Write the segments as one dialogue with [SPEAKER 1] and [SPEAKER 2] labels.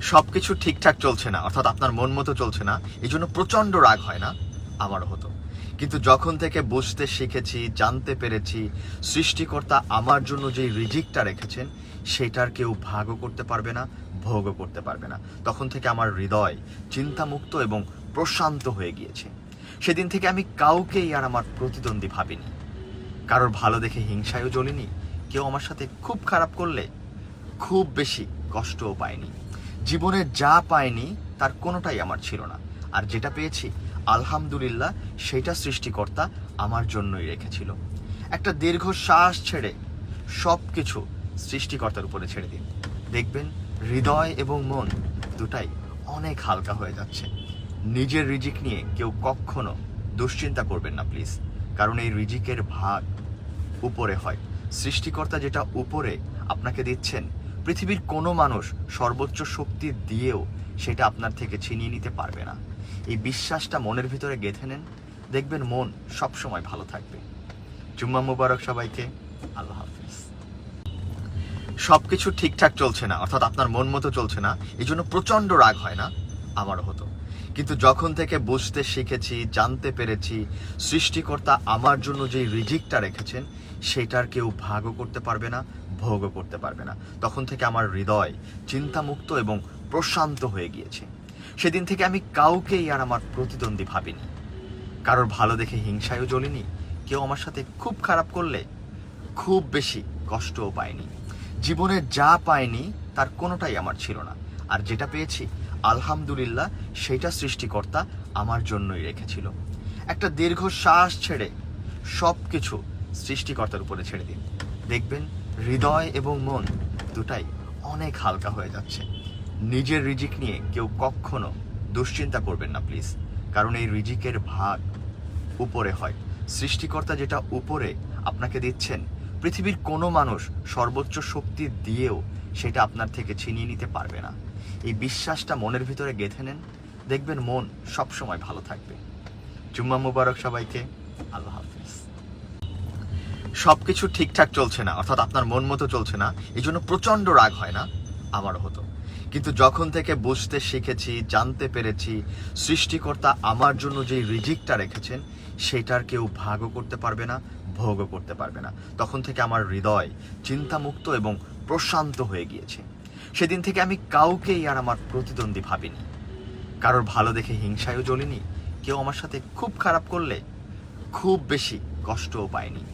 [SPEAKER 1] সবকিছু ঠিকঠাক চলছে না, অর্থাৎ আপনার মন মতো চলছে না, এই জন্য প্রচণ্ড রাগ হয় না? আমারও হতো। কিন্তু যখন থেকে বুঝতে শিখেছি, জানতে পেরেছি, সৃষ্টিকর্তা আমার জন্য যে রিজিকটা রেখেছেন, সেটার কেউ ভাগও করতে পারবে না, ভোগও করতে পারবে না। তখন থেকে আমার হৃদয় চিন্তামুক্ত এবং প্রশান্ত হয়ে গিয়েছে। সেদিন থেকে আমি কাউকেই আর আমার প্রতিদ্বন্দ্বী ভাবিনি। কারোর ভালো দেখে হিংসায়ও জ্বলিনি, কেউ আমার সাথে খুব খারাপ করলে খুব বেশি কষ্টও পাইনি জীবনে যা পাইনি, তার কোনোটাই আমার ছিল না। আর যেটা পেয়েছি, আলহামদুলিল্লাহ, সেটা সৃষ্টিকর্তা আমার জন্যই রেখেছিল। একটা দীর্ঘ শ্বাস ছেড়ে সব কিছু সৃষ্টিকর্তার উপরে ছেড়ে দিন। দেখবেন, হৃদয় এবং মন দুটাই অনেক হালকা হয়ে যাচ্ছে। নিজের রিজিক নিয়ে কেউ কখনো দুশ্চিন্তা করবেন না, প্লিজ। কারণ এই রিজিকের ভাগ উপরে হয়। সৃষ্টিকর্তা যেটা উপরে আপনাকে দিচ্ছেন পৃথিবীর কোনো মানুষ সর্বোচ্চ শক্তি দিয়েও সেটা আপনার থেকে ছিনিয়ে নিতে পারবে না। এই বিশ্বাসটা মনের ভিতরে গেঁথে নেন, দেখবেন মন সবসময় ভালো থাকবে। জুম্মা মুবারক সবাইকে, আল্লাহ হাফিজ। সবকিছু ঠিকঠাক চলছে না, অর্থাৎ আপনার মন মতো চলছে না, এই জন্য প্রচণ্ড রাগ হয় না, আমারও হতো। কিন্তু যখন থেকে বুঝতে শিখেছি, জানতে পেরেছি, সৃষ্টিকর্তা আমার জন্য যে রিজিকটা রেখেছেন, সেটার কেউ ভাগও করতে পারবে না ভোগও করতে পারবে না। তখন থেকে আমার হৃদয় চিন্তামুক্ত এবং প্রশান্ত হয়ে গিয়েছে। সেদিন থেকে আমি কাউকেই আর আমার প্রতিদ্বন্দ্বী ভাবিনি। কারোর ভালো দেখে হিংসায়ও জ্বলিনি। কেউ আমার সাথে খুব খারাপ করলে খুব বেশি কষ্টও পায়নি। জীবনে যা পায়নি, তার কোনোটাই আমার ছিল না। আর যেটা পেয়েছি, আলহামদুলিল্লাহ সেটা সৃষ্টিকর্তা আমার জন্যই রেখেছিল। একটা দীর্ঘ শ্বাস ছেড়ে সব কিছু সৃষ্টিকর্তার উপরে ছেড়ে দিন। দেখবেন হৃদয় এবং মন দুটাই অনেক হালকা হয়ে যাচ্ছে। নিজের রিজিক নিয়ে কেউ কখনো দুশ্চিন্তা করবেন না, প্লিজ। কারণ এই রিজিকের ভাগ উপরে হয়। সৃষ্টিকর্তা যেটা উপরে আপনাকে দিচ্ছেন, পৃথিবীর কোনো মানুষ সর্বোচ্চ শক্তি দিয়েও সেটা আপনার থেকে ছিনিয়ে নিতে পারবে না। এই বিশ্বাসটা মনের ভিতরে গেঁথে নেন, দেখবেন মন সবসময় ভালো থাকবে। জুম্মা মুবারক সবাইকে, আল্লাহ হাফিজ। সবকিছু ঠিকঠাক চলছে না, অর্থাৎ আপনার মন মতো চলছে না, এই জন্য প্রচণ্ড রাগ হয় না, আমারও হতো। কিন্তু যখন থেকে বুঝতে শিখেছি, জানতে পেরেছি, সৃষ্টিকর্তা আমার জন্য যে রিজিকটা রেখেছেন, সেটার কেউ ভাগও করতে পারবে না, ভোগও করতে পারবে না। তখন থেকে আমার হৃদয় চিন্তামুক্ত এবং প্রশান্ত হয়ে গিয়েছে। সেদিন থেকে আমি কাউকেই আর আমার প্রতিদ্বন্দ্বী ভাবিনি। কারোর ভালো দেখে হিংসায়ও জ্বলিনি, কেউ আমার সাথে খুব খারাপ করলে খুব বেশি কষ্টও পাইনি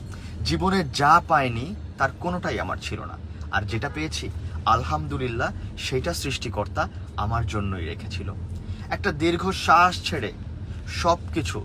[SPEAKER 1] জীবনে যা পায়নি তার কোনোটাই আমার ছিল না। আর যেটা পেয়েছি, আলহামদুলিল্লাহ সেটা সৃষ্টিকর্তা আমার জন্যই রেখেছিল। একটা দীর্ঘ শ্বাস ছেড়ে সব কিছু